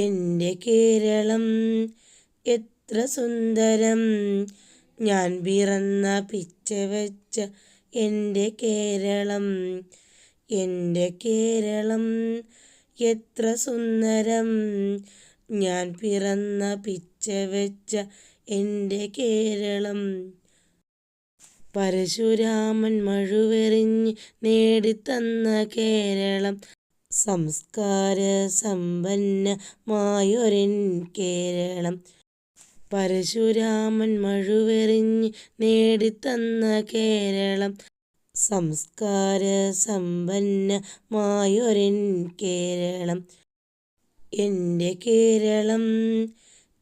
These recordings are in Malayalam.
എന്റെ കേരളം എത്ര സുന്ദരം. ഞാൻ പിറന്ന പിച്ച വെച്ച എന്റെ കേരളം എന്റെ കേരളം എത്ര സുന്ദരം. ഞാൻ പിറന്ന പിച്ച വെച്ച എന്റെ കേരളം. പരശുരാമൻ മഴുവെറിഞ്ഞ് നേടിത്തന്ന കേരളം. സംസ്കാര സമ്പന്നമായൊരിൻ കേരളം. പരശുരാമൻ മഴുവെറിഞ്ഞ് നേടിത്തന്ന കേരളം. സംസ്കാര സമ്പന്നമായൊരിൻ കേരളം. എന്റെ കേരളം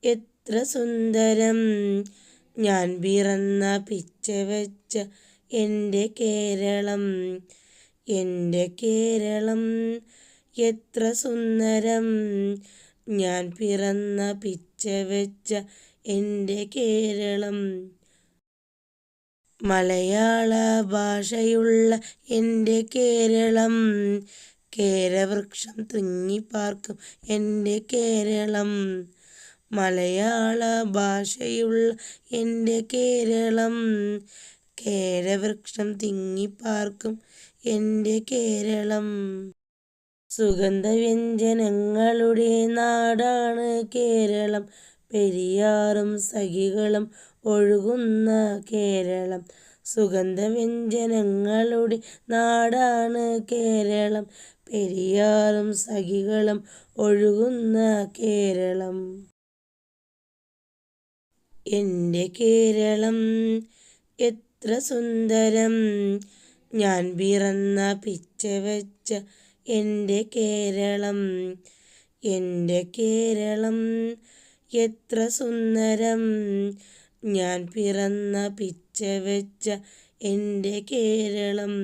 എത്ര സുന്ദരം. ഞാൻ പിറന്ന പിച്ച വെച്ച എന്റെ കേരളം. എന്റെ കേരളം എത്ര സുന്ദരം. ഞാൻ പിറന്ന പിച്ച വെച്ച എന്റെ കേരളം. മലയാള ഭാഷയുള്ള എന്റെ കേരളം. കേരവൃക്ഷം തിങ്ങിപ്പാർക്കും എന്റെ കേരളം. മലയാള ഭാഷയുള്ള എന്റെ കേരളം. കേരവൃക്ഷം തിങ്ങിപ്പാർക്കും എന്റെ കേരളം. സുഗന്ധവ്യഞ്ജനങ്ങളുടെ നാടാണ് കേരളം. പെരിയാറും സഖികളും ഒഴുകുന്ന കേരളം. സുഗന്ധവ്യഞ്ജനങ്ങളുടെ നാടാണ് കേരളം. പെരിയാറും സഖികളും ഒഴുകുന്ന കേരളം. എന്റെ കേരളം എത്ര സുന്ദരം. ഞാൻ പിറന്ന പിച്ച വെച്ച എന്റെ കേരളം എന്റെ കേരളം എത്ര സുന്ദരം. ഞാൻ പിറന്ന പിച്ച വെച്ച എന്റെ കേരളം